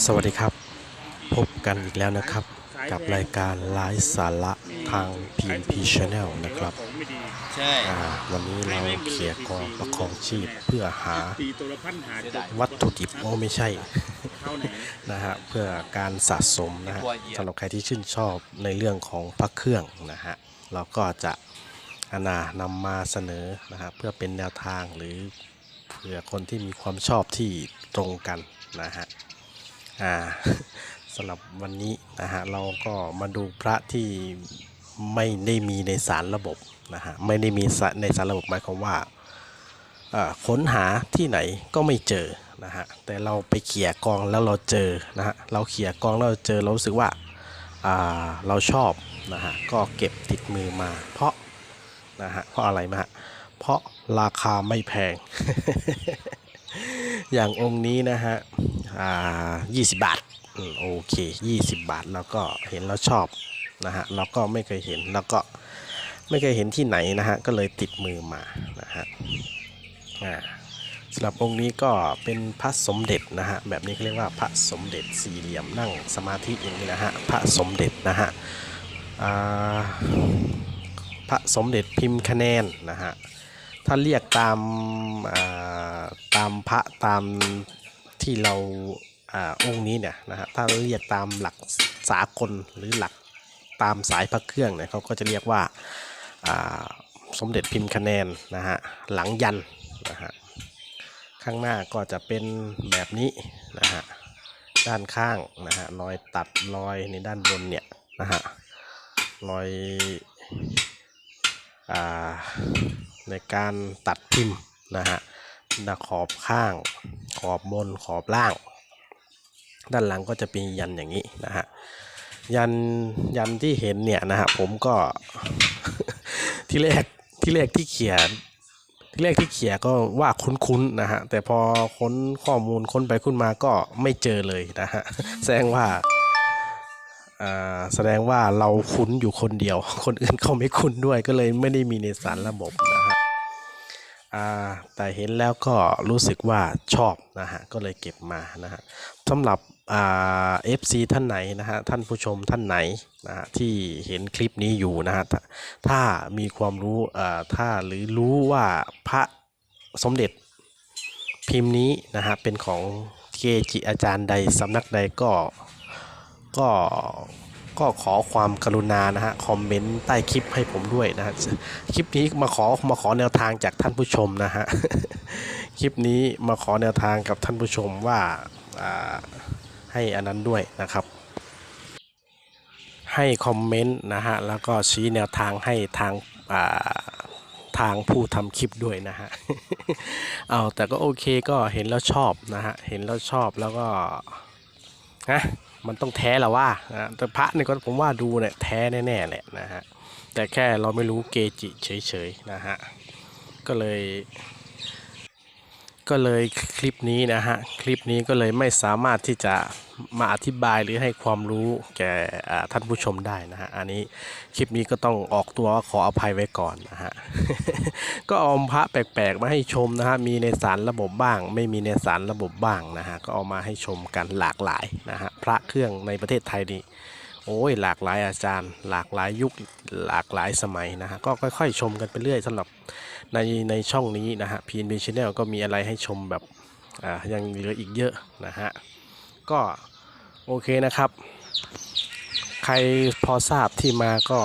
สวัสดีครับ พบกันอีกแล้วนะครับ กับรายการไลฟ์สาระทาง PNP Channel นะครับใช่อ่าวันนี้เราเขี่ยกองประคองชีพเพื่อหาตีตัวละพันหาจบวัตถุดิบโอ้ไม่ใช่เท่าไหนนะฮะเพื่อการสะสมนะฮะสำหรับใครที่ชื่นชอบในเรื่องของพระเครื่องนะฮะเราก็จะอานานำมาเสนอนะฮะเพื่อเป็นแนวทางหรือเผื่อคนที่มีความชอบที่ตรงกันนะฮะ อ่าสำหรับวันนี้นะฮะเราก็มาดูพระที่ไม่ได้มีในสารระบบนะฮะไม่ได้มีในสารระบบหมายความว่าค้นหาที่ไหนก็ไม่เจอนะฮะแต่เราไปเขี่ยกองแล้วเราเจอนะฮะเราเขี่ยกองแล้วเราเจอเรารู้สึกว่าอ่าเราชอบนะฮะก็เก็บติดมือมา เพราะนะฮะเพราะอะไรมาฮะเพราะราคาไม่แพง อย่างองค์นี้นะฮะ อ่า20 บาทโอเค 20 บาทแล้วก็เห็นแล้วชอบนะฮะเราก็ไม่เคยเห็นแล้วก็ไม่เคยเห็นที่ไหนนะฮะก็เลยติดมือมานะฮะอ่าสำหรับองค์นี้ก็เป็นพระสมเด็จนะฮะแบบนี้เขาเรียกว่าพระสมเด็จสี่เหลี่ยมนั่งสมาธิอย่างนี้นะฮะพระสมเด็จนะฮะพระสมเด็จพิมพ์คะแนนนะฮะถ้าเรียกตามาตามพระตาม ที่เราอาองค์นี้เนี่ยนะฮะถ้าเรียกตามหลักสากลหรือหลักตามสายพระเครื่องเนี่ยเขาก็จะเรียกว่าอ่าสมเด็จพิมพ์คะแนนนะฮะหลังยันนะฮะข้างหน้าก็จะเป็นแบบนี้นะฮะด้านข้างนะฮะรอยตัดรอยในด้านบนเนี่ยนะฮะรอยอ่าในการตัดพิมพ์นะฮะขอบข้าง ขอบบนขอบล่าง ด้านหลังก็จะเป็นยันอย่างนี้นะฮะยันยันที่เห็นเนี่ยนะฮะผมก็ที่แรกที่แรกที่เขียนที่แรกที่เขียก็ว่าคุ้นๆนะฮะแต่พอค้นข้อมูลค้นไปค้นมาก็ไม่เจอเลยนะฮะแสดงว่าอ่าแสดงว่าเราคุ้นอยู่คนเดียว คนอื่นเขาไม่คุ้นด้วยก็เลยไม่ได้มีในสารระบบนะฮะ แต่เห็นแล้วก็รู้สึกว่าชอบนะฮะก็เลยเก็บมานะฮะสำหรับเอ่า FC ท่านไหนนะฮะท่านผู้ชมท่านไหนนะฮะที่เห็นคลิปนี้อยู่นะฮะถ้ามีความรู้อ่าถ้าหรือรู้ว่าพระสมเด็จพิมพ์นี้นะฮะเป็นของเกจิอาจารย์ใดสำนักใดก็ก็ ก็ขอความกรุณานะฮะคอมเมนต์ใต้คลิปให้ผมด้วยนะฮะคลิปนี้มาขอมาขอแนวทางจากท่านผู้ชมนะฮะคลิปนี้มาขอแนวทางกับท่านผู้ชมว่าาให้อันนั้นด้วยนะครับ ให้คอมเมนต์นะฮะแล้วก็ชี้แนวทางให้ทางาทางผู้ทำคลิปด้วยนะฮะเอาแต่ก็โอเคก็เห็นแล้วชอบนะฮะเห็นแล้วชอบแล้วก็นะ มันต้องแท้หละว่าแต่พระเนี่ยก็ผมว่าดูเนี่ยแท้แน่ๆแหละนะฮะแต่แค่เราไม่รู้เกจิเฉยๆนะฮะก็เลย ก็เลยคลิปนี้นะฮะ คลิปนี้ก็เลยไม่สามารถที่จะมาอธิบายหรือให้ความรู้แก่ท่านผู้ชมได้นะฮะ อันนี้คลิปนี้ก็ต้องออกตัวขออภัยไว้ก่อนนะฮะ ก็เอาพระแปลกๆมาให้ชมนะฮะ มีในสารระบบบ้าง ไม่มีในสารระบบบ้างนะฮะ ก็เอามาให้ชมกันหลากหลายนะฮะ พระเครื่องในประเทศไทยนี่ โอ้ยหลากหลายอาจารย์ หลากหลายยุคหลากหลายสมัยนะฮะก็ค่อยๆ ชมกันไปเรื่อยสำหรับในในช่องนี้นะฮะ PNB Channel ก็มีอะไรให้ชมแบบอ่ายังเหลืออีกเยอะนะฮะ ก็โอเคนะครับ ใครพอทราบที่มาก็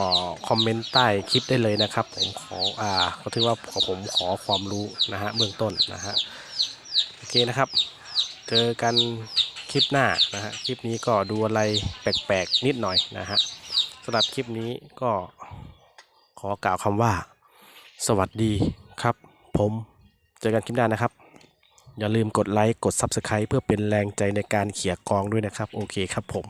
คอมเมนต์ใต้คลิปได้เลยนะครับ ผมขออ่าก็ถือว่าขอผมขอความรู้นะฮะเบื้องต้นนะฮะ โอเคนะครับ เจอกัน คลิปหน้านะฮะคลิปนี้ก็ดูอะไรแปลกๆนิดหน่อยนะฮะสำหรับคลิปนี้ก็ขอกล่าวคำว่า สวัสดีครับ ผมเจอกันคลิปหน้านะครับ อย่าลืมกดไลค์กด Subscribe เพื่อเป็นแรงใจในการเขี่ยกองด้วยนะครับ โอเคครับผม